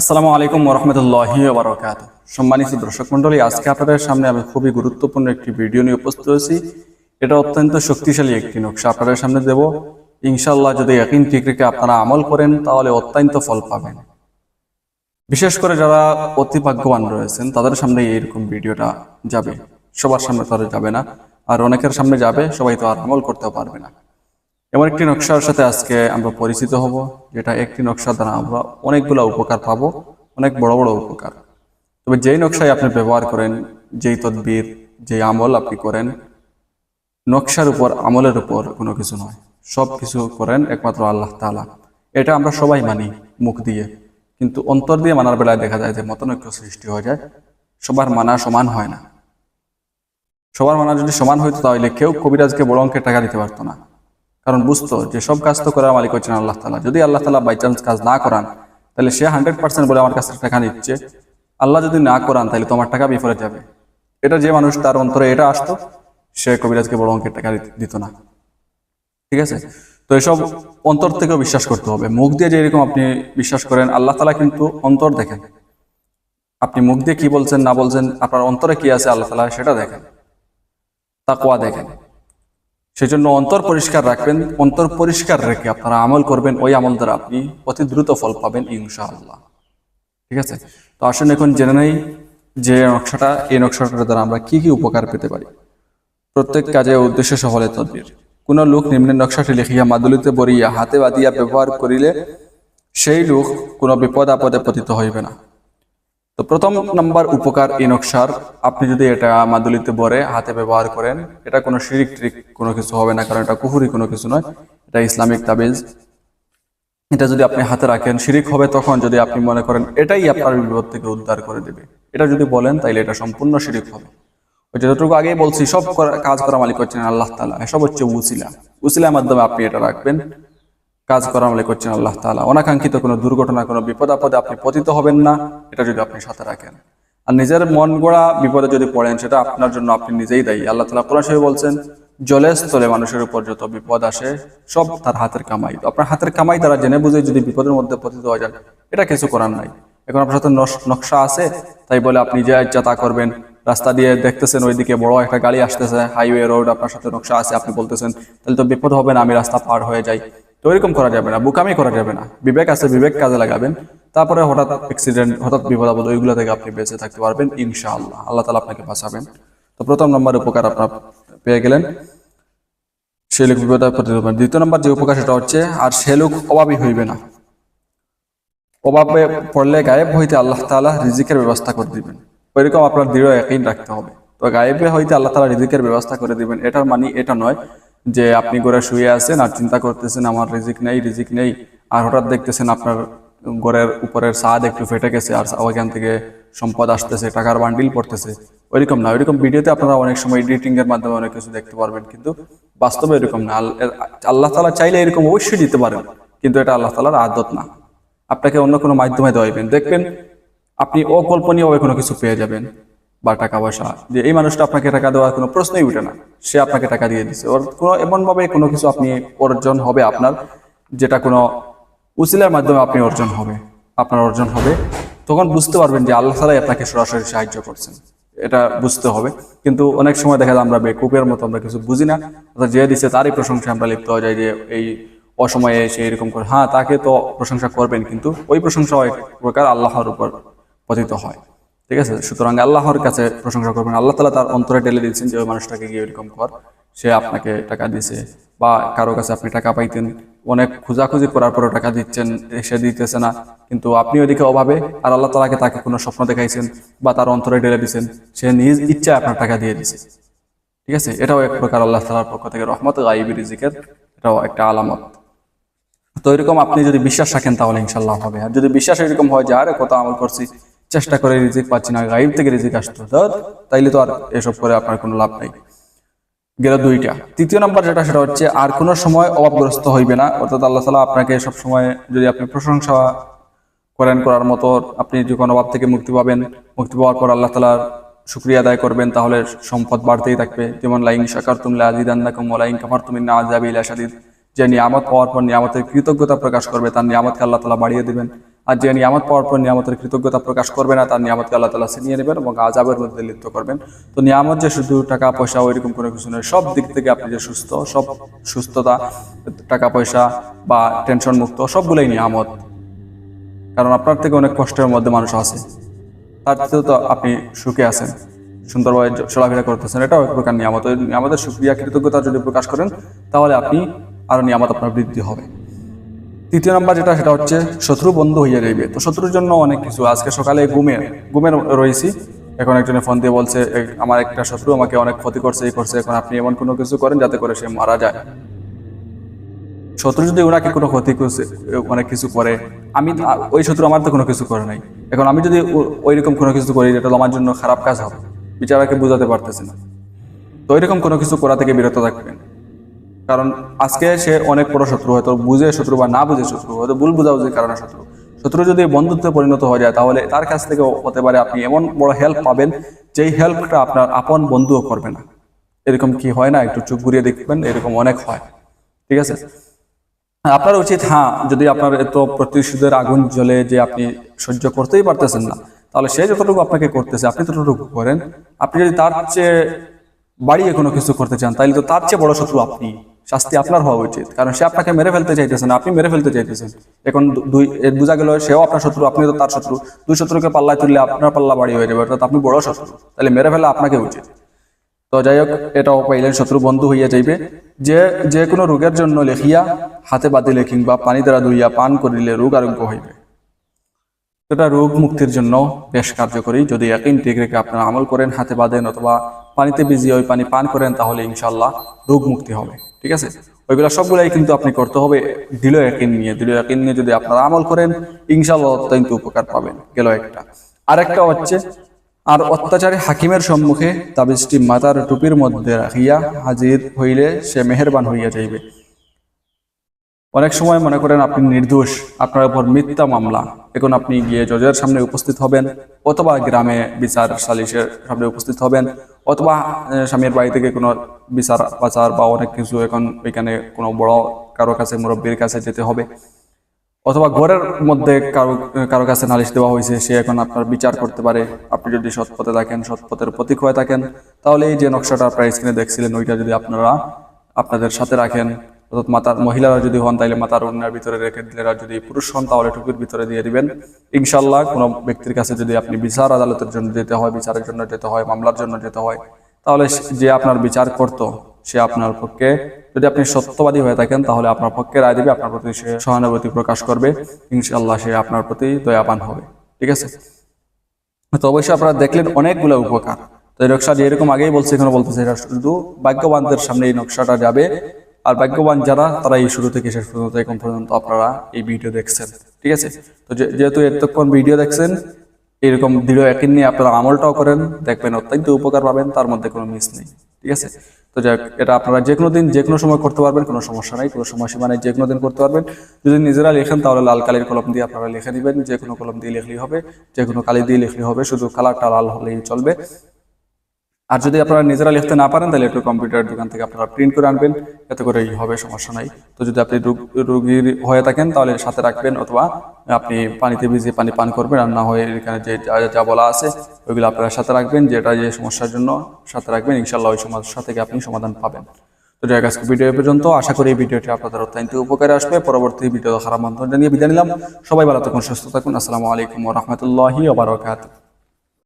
আসসালামু আলাইকুম রহমতুল্লাহি বারকাত সম্মানিত দর্শক মন্ডলী আজকে আপনাদের সামনে আমি খুবই গুরুত্বপূর্ণ একটি ভিডিও নিয়ে উপস্থিত হয়েছি। এটা অত্যন্ত শক্তিশালী একটি নকশা আপনাদের সামনে দেব। ইনশাল্লাহ যদি একদিন ঠিক রেখে আপনারা আমল করেন, তাহলে অত্যন্ত ফল পাবেন। বিশেষ করে যারা অতি ভাগ্যবান রয়েছেন, তাদের সামনে এইরকম ভিডিওটা যাবে। সবার সামনে তারা যাবে না। আর অনেকের সামনে যাবে, সবাই তো আর আমল করতেও পারবে না। এমন একটি নকশার সাথে আজকে আমরা পরিচিত হব, যেটা একটি নকশা দ্বারা আমরা অনেকগুলো উপকার পাবো, অনেক বড় বড় উপকার। তবে যেই নকশায় আপনি ব্যবহার করেন, যেই তদবির, যেই আমল আপনি করেন, নকশার উপর, আমলের উপর কোনো কিছু নয়। সব কিছু করেন একমাত্র আল্লাহ তাআলা। এটা আমরা সবাই মানি মুখ দিয়ে। কিন্তু অন্তর দিয়ে মানার বেলায় দেখা যায় যে মতনৈক্য সৃষ্টি হয়ে যায়। সবার মানা সমান হয় না। সবার মানা যদি সমান হইতো তাহলে কেউ কবিরাজকে বড় অঙ্কের টাকা দিতে পারতো না। কারণ বুঝতো যে সব কাজ তো করার মালিক হচ্ছেন আল্লাহ তালা যদি আল্লাহ তালা বাই চান্স কাজ না করান, তাহলে সে হান্ড্রেড পার্সেন্ট বলে আমার কাছ টাকা নিচ্ছে। আল্লাহ যদি না করান, তাহলে তোমার টাকা বিফলে যাবে। এটা যে মানুষ তার অন্তরে এটা আসতো, সে কবিরাজকে বড় অঙ্কের টাকা দিত- না। ঠিক আছে? তো এসব অন্তর থেকেও বিশ্বাস করতে হবে। মুখ দিয়ে যেরকম আপনি বিশ্বাস করেন, আল্লাহ তালা কিন্তু অন্তর দেখেন। আপনি মুখ দিয়ে কি বলছেন, না বলছেন, আপনার অন্তরে কি আছে, আল্লাহ তালা সেটা দেখেন। তাকওয়া দেখেন। সেজন্য অন্তর পরিষ্কার রাখবেন, অন্তর পরিষ্কার রেখে আপনারা আমল করবেন, ওই আমল দ্বারা আপনি অতি দ্রুত ফল পাবেন ইনশাআল্লাহ। ঠিক আছে? তো আসুন এখন জেনে নেই যে নকশাটা, এই নকশাটার দ্বারা আমরা কি কি উপকার পেতে পারি। প্রত্যেক কাজে উদ্দেশ্য সফলে তদ্বির। কোন লোক নিম্নের নকশাটি লিখিয়া মাদুলিতে বরিয়া হাতে বাঁধিয়া ব্যবহার করিলে সেই লোক কোনো বিপদ আপদে পতিত হইবে না। তো প্রথম নাম্বার উপকার এই নকশার আপনি যদি এটা মাদুলিতে বরে হাতে ব্যবহার করেন, এটা কোনো শিরিক ট্রিক কোনো কিছু হবে না, কারণ এটা কুহুরি কোনো কিছু নয়, এটা ইসলামিক তাবিজ। এটা যদি আপনি হাতে রাখেন, শিরিক হবে তখন যদি আপনি মনে করেন এটাই আপনার বিপদ থেকে উদ্ধার করে দেবে। এটা যদি বলেন, তাইলে এটা সম্পূর্ণ শিরিক হবে। ওই যতটুকু আগেই বলছি, সব কাজ করা মালিক হচ্ছেন আল্লাহ তালা এসব হচ্ছে উসিলা। উসিলার মাধ্যমে আপনি এটা রাখবেন। কাজ করা মালিক করছেন আল্লাহ তালা অনাকাঙ্ক্ষিত কোনো দুর্ঘটনা, কোনো বিপদ আপদে আপনি পতিত হবেন না, এটা যদি আপনি সাথে রাখেন। আর নিজের মন গড়া বিপদে যদি পড়েন, সেটা আপনার জন্য আপনি নিজেই দায়ী। আল্লাহ তালা কোরআন শরীফে বলছেন জলের স্থলে মানুষের উপর যত বিপদ আসে, সব তার হাতের কামাই। আপনার হাতের কামাই তারা জেনে বুঝে যদি বিপদের মধ্যে পতিত হয়ে যান, এটা কিছু করার নাই। এখন আপনার সাথে নকশা আছে, তাই বলে আপনি যা ইচ্ছা তা করবেন। রাস্তা দিয়ে দেখতেছেন, ওইদিকে বড় একটা গাড়ি আসতেছে, হাইওয়ে রোড আপনার সাথে নকশা আছে, আপনি বলতেছেন, তাহলে তো বিপদ হবে না, আমি রাস্তা পার হয়ে যাই। তো এরকম করা যাবে না, বুকামি করা যাবে না। বিবেক আছে, বিবেক কাজে লাগাবেন। তারপরে হঠাৎ অ্যাক্সিডেন্ট হঠাৎ বিপদ আপদ ওইগুলো থেকে আপনি বেঁচে থাকতে পারবেন, ইনশাআল্লাহ। আল্লাহ তালা আপনাকে বাঁচাবেন। তো প্রথম নম্বর উপকার আপনার পেয়ে গেলেন। সে লোক বিপদ দ্বিতীয় নম্বর যে উপকার সেটা হচ্ছে, আর সে লোক অভাবী হইবে না। অভাবে পড়লে গায়েব হইতে আল্লাহ তাআলা রিজিকের ব্যবস্থা করে দিবেন। ওইরকম আপনার দৃঢ় একই রাখতে হবে। তো গায়েবে হইতে আল্লাহ তালা রিজিকের ব্যবস্থা করে দিবেন। এটার মানে এটা নয় যে আপনি ঘরে শুয়ে আছেন আর চিন্তা করতেছেন, আমার রিজিক নেই রিজিক নেই। আর হঠাৎ দেখতেছেন আপনার ঘরের উপরের ছাদ একটু ফেটে গেছে আর ওইখান থেকে সম্পদ আসতেছে, টাকার বান্ডিল পড়তেছে। ওইরকম না, ওইরকম ভিডিওতে আপনারা অনেক সময় এডিটিং এর মাধ্যমে অনেক কিছু দেখতে পারবেন, কিন্তু বাস্তবে এরকম না। আল- আল্লাহ তাআলা চাইলে এরকম অবশ্যই দিতে পারেন, কিন্তু এটা আল্লাহ তালার আদত না। আপনাকে অন্য কোনো মাধ্যমে দেওয়াইবেন দেখবেন আপনি অকল্পনীয়ভাবে কোনো কিছু পেয়ে যাবেন। বা টাকা পয়সা, যে এই মানুষটা আপনাকে টাকা দেওয়ার কোনো প্রশ্নই উঠে না। সে আপনাকে টাকা দিয়ে দিচ্ছে ওর কোনো এমনভাবে কোনো কিছু আপনি অর্জন হবে আপনার, যেটা কোনো উসিলার মাধ্যমে আপনি অর্জন হবে, আপনার অর্জন হবে। তখন বুঝতে পারবেন যে আল্লাহ তালাই আপনাকে সরাসরি সাহায্য করছেন। এটা বুঝতে হবে। কিন্তু অনেক সময় দেখা যায় আমরা বেকুপের মতো আমরা কিছু বুঝি না। অর্থাৎ যে দিচ্ছে তারই প্রশংসা আমরা লিপ্ত হয়ে যাই যে এই অসময়ে সে এরকম করে হ্যাঁ তাকে তো প্রশংসা করবেন, কিন্তু ওই প্রশংসা এক প্রকার আল্লাহর উপর পতিত হয়। ঠিক আছে? সুতরাং আল্লাহর কাছে প্রশংসা করবেন। আল্লাহ তালা তার অন্তরে ঢেলে দিচ্ছেন যে ওই মানুষটাকে গিয়ে এরকম কর। সে আপনাকে টাকা দিছে বা কারও কাছে আপনি টাকা পাইতেন। অনেক খোঁজাখুঁজি করার পরেও টাকা দিচ্ছেন, সে দিতেছে না। কিন্তু আপনি ওইদিকে অভাবে আর আল্লাহ তালাকে তাকে কোনো স্বপ্ন দেখাইছেন বা তার অন্তরে ঢেলে দিচ্ছেন সে নিজ ইচ্ছায় আপনার টাকা দিয়ে দিছে ঠিক আছে? এটাও এক প্রকার আল্লাহ তালার পক্ষ থেকে রহমত গাইবি রিজিকের এটাও একটা আলামত। তো এরকম আপনি যদি বিশ্বাস রাখেন তাহলে ইনশাল্লাহ হবে। আর যদি বিশ্বাস এরকম হয় যে, আরে, কত আমল করছি। চেষ্টা করে রিজিক পাচ্ছি না গাইব থেকে রিজিক আসতো তাইলে তো আর এসব করে আপনার কোনো লাভ নাই। গেল দুইটা। তৃতীয় নাম্বার যেটা, সেটা হচ্ছে আর কোনো সময় অভাবগ্রস্ত হইবে না। অর্থাৎ আল্লাহ তালা আপনাকে সব সময় যদি আপনি প্রশংসা করেন করার মতো, আপনি যখন অভাব থেকে মুক্তি পাবেন, মুক্তি পাওয়ার পর আল্লাহ তালার শুক্রিয়া আদায় করবেন, তাহলে সম্পদ বাড়তেই থাকবে। যেমন, লাইং শাকার তুমলে আজিদান্নাকুম ওলাইং কাফার তুমি না আজাবি ইলা শাদিদ যে নিয়ামত পাওয়ার পর নিয়ামতের কৃতজ্ঞতা প্রকাশ করবে, তার নিয়ামতকে আল্লাহ তালা বাড়িয়ে দিবেন। আর যে নিয়ামত পাওয়ার পর নিয়ামতের কৃতজ্ঞতা প্রকাশ করবে না, তার নিয়ামতকে আল্লাহ তালা ছিনিয়ে নেবেন এবং আজাবের মধ্যে লিপ্ত করবেন। তো নিয়ামত যে শুধু টাকা, পয়সা ওইরকম কোনো কিছু নয়, সব দিক থেকে আপনি যে সুস্থ, সব সুস্থতা, টাকা, পয়সা বা টেনশন মুক্ত, সবগুলোই নিয়ামত। কারণ আপনার থেকে অনেক কষ্টের মধ্যে মানুষ আছে। তার চেয়েও তো আপনি সুখে আছেন, সুন্দরভাবে চলাফেরা করতেছেন, এটাও এক প্রকার নিয়ামত। নিয়ামতের সুক্রিয়া, কৃতজ্ঞতা যদি প্রকাশ করেন, তাহলে আপনি আরও নিয়ামত আপনার বৃদ্ধি হবে। তৃতীয় নাম্বার যেটা, সেটা হচ্ছে শত্রু বন্ধু হইয়া যাইবে তো শত্রুর জন্য অনেক কিছু। আজকে সকালে ঘুমের ঘুমের রয়েছি এখন একজনে ফোন দিয়ে বলছে আমার একটা শত্রু আমাকে অনেক ক্ষতি করছে, এই করছে, এখন আপনি এমন কোনো কিছু করেন যাতে করে সে মারা যায়। শত্রু যদি ওনাকে কোনো ক্ষতি করছে অনেক কিছু করে, আমি ওই শত্রু আমার তো কোনো কিছু করে নাই। এখন আমি যদি ও- ওইরকম কোনো কিছু করি যেটা আমার জন্য খারাপ কাজ হবে। বিচারাকে বোঝাতে পারতেছে না। তো এরকম কোনো কিছু করা থেকে বিরত থাকবেন। কারণ আজকে সে অনেক বড় শত্রু, হয়তো বুঝে শত্রু বা না বুঝে শত্রু, হয়তো ভুল বুঝাবুঝির কারণে শত্রু। শত্রু যদি বন্ধুত্বে পরিণত হয়ে যায়, তাহলে তার কাছ থেকে হতে পারে আপনি এমন বড় হেল্প পাবেন, যেই হেল্পটা আপনার আপন বন্ধুও করবে না। এরকম কি হয় না? একটু চুপ ঘুরিয়ে দেখবেন, এরকম অনেক হয়। ঠিক আছে? আপনার উচিত হ্যাঁ যদি আপনার এত প্রতিশোধের আগুন জ্বলে যে আপনি সহ্য করতেই পারতেছেন না, তাহলে সে যতটুকু আপনাকে করতেছে, আপনি ততটুকু করেন। আপনি যদি তার চেয়ে বাড়িয়ে কোনো কিছু করতে চান তাহলে তো তার চেয়ে বড় শত্রু আপনি। শাস্তি আপনার হওয়া উচিত। কারণ সে আপনাকে মেরে ফেলতে চাইতেছেন আপনি মেরে ফেলতে চাইতেছেন। এখন দুই বোঝা গেল সেও আপনার শত্রু আপনি তো তার শত্রু। দুই শত্রুকে পাল্লায় তুললে আপনার পাল্লা বাড়ি হয়ে যাবে, অর্থাৎ আপনি বড় শত্রু। তাহলে মেরে ফেলা আপনাকে উচিত। তো যাই হোক এটাও পাইলেন শত্রু বন্ধু হইয়া যাইবে। যে যে কোনো রোগের জন্য লেখিয়া হাতে বাঁধিলে কিংবা পানি দ্বারা ধুইয়া পান করিলে রোগ আরোগ্য হইবে। এটা রোগ মুক্তির জন্য বেশ কার্যকরী। যদি একই ঠিক রেখে আপনারা আমল করেন, হাতে বাঁধেন অথবা পানিতে ভিজিয়ে ওই পানি পান করেন, তাহলে ইনশাল্লাহ রোগ মুক্তি হবে। ঠিক আছে? ওইগুলা সবগুলাই কিন্তু আপনি করতে হবে দিল একিন নিয়ে দিল একিন নিয়ে যদি আপনারা আমল করেন ইনশাল্লাহ অত্যন্ত উপকার পাবেন। গেল একটা। আরেকটা হচ্ছে, আর অত্যাচারী হাকিমের সম্মুখে তাবিজটি মাতার টুপির মধ্যে রাখিয়া হাজির হইলে সে মেহেরবান হইয়া যাইবে। অনেক সময় মনে করেন আপনি নির্দোষ, আপনার উপর মিথ্যা মামলা। এখন আপনি গিয়ে জজের সামনে উপস্থিত হবেন অথবা গ্রামে বিচার সালিশের সামনে উপস্থিত হবেন অথবা স্বামীর বাড়ি থেকে কোনো বিচার বাচার বা অনেক কিছু এখন ওইখানে কোনো বড় কারও কাছে, মুরব্বীর কাছে যেতে হবে। অথবা ঘরের মধ্যে কারও কারও কাছে নালিশ দেওয়া হয়েছে, সে এখন আপনার বিচার করতে পারে। আপনি যদি সৎ পথে থাকেন, সৎ পথের প্রতীক হয়ে থাকেন তাহলে এই যে নকশাটা আপনার স্ক্রিনে দেখছিলেন, ওইটা যদি আপনারা আপনাদের সাথে রাখেন অর্থাৎ মাতার মহিলারা যদি হন তাহলে মাতার অন্যার ভিতরে রেখে দিলে যদি পুরুষ হন, তাহলে টুপির ভিতরে দিয়ে দিবেন। ইনশাল্লাহ কোনো ব্যক্তির কাছে যদি আপনি বিচার আদালতের জন্য যেতে হয়, বিচারের জন্য যেতে হয়, মামলার জন্য যেতে হয়, তাহলে যে আপনার বিচার করত, সে আপনার পক্ষে যদি আপনি সত্যবাদী হয়ে থাকেন, তাহলে আপনার পক্ষে রায় দিবে, আপনার প্রতি সে সহানুভূতি প্রকাশ করবে ইনশাল্লাহ সে আপনার প্রতি দয়াবান হবে। ঠিক আছে? তো অবশ্যই আপনারা দেখলেন অনেকগুলো উপকার। তো এই নকশা যেরকম আগেই বলছে, এখানে বলতেছে এটা শুধু ভাগ্যবানদের সামনে এই নকশাটা যাবে। আর ভাগ্যবান যারা, তারা এই শুরু থেকে শেষ পর্যন্ত, এখন পর্যন্ত আপনারা এই ভিডিও দেখছেন, ঠিক আছে? তো যেহেতু এতক্ষণ ভিডিও দেখছেন, এরকম দৃঢ় একই নিয়ে আপনারা আমলটাও করেন, দেখবেন অত্যন্ত উপকার পাবেন, তার মধ্যে কোনো মিস নেই, ঠিক আছে? তো যাক, এটা আপনারা যে কোনো দিন যে কোনো সময় করতে পারবেন, কোনো সমস্যা নাই, কোনো সময়সীমা নেই যে কোনো দিন করতে পারবেন। যদি নিজেরা লেখেন, তাহলে লাল কালির কলম দিয়ে আপনারা লিখে নেবেন যে কোনো কলম দিয়ে লিখলেই হবে যে কোনো কালি দিয়ে লিখলে হবে, শুধু কালারটা লাল হলেই চলবে। আর যদি আপনারা নিজেরা লিখতে না পারেন, তাহলে একটু কম্পিউটার দোকান থেকে আপনারা প্রিন্ট করে আনবেন। এতে করেই হবে, সমস্যা নাই। তো যদি আপনি রোগ- রোগীর হয়ে থাকেন, তাহলে সাথে রাখবেন অথবা আপনি পানিতে ভিজিয়ে পানি পান করবেন। আর না হয়ে এখানে যে যা- বলা আছে, ওইগুলো আপনারা সাথে রাখবেন যেটা যে সমস্যার জন্য সাথে রাখবেন। ইনশাল্লাহ ওই সমস্যা থেকে আপনি সমাধান পাবেন। তো যাই আজকে ভিডিও পর্যন্ত। আশা করি এই ভিডিওটি আপনাদের অত্যন্ত উপকারে আসবে। পরবর্তী ভিডিও দেখার আমন্ত্রণ জানিয়ে বিদায় নিলাম। সবাই ভালো থাকুন, সুস্থ থাকুন। আসসালামু আলাইকুম রহমতুল্লাহি ওবরাকাতুহ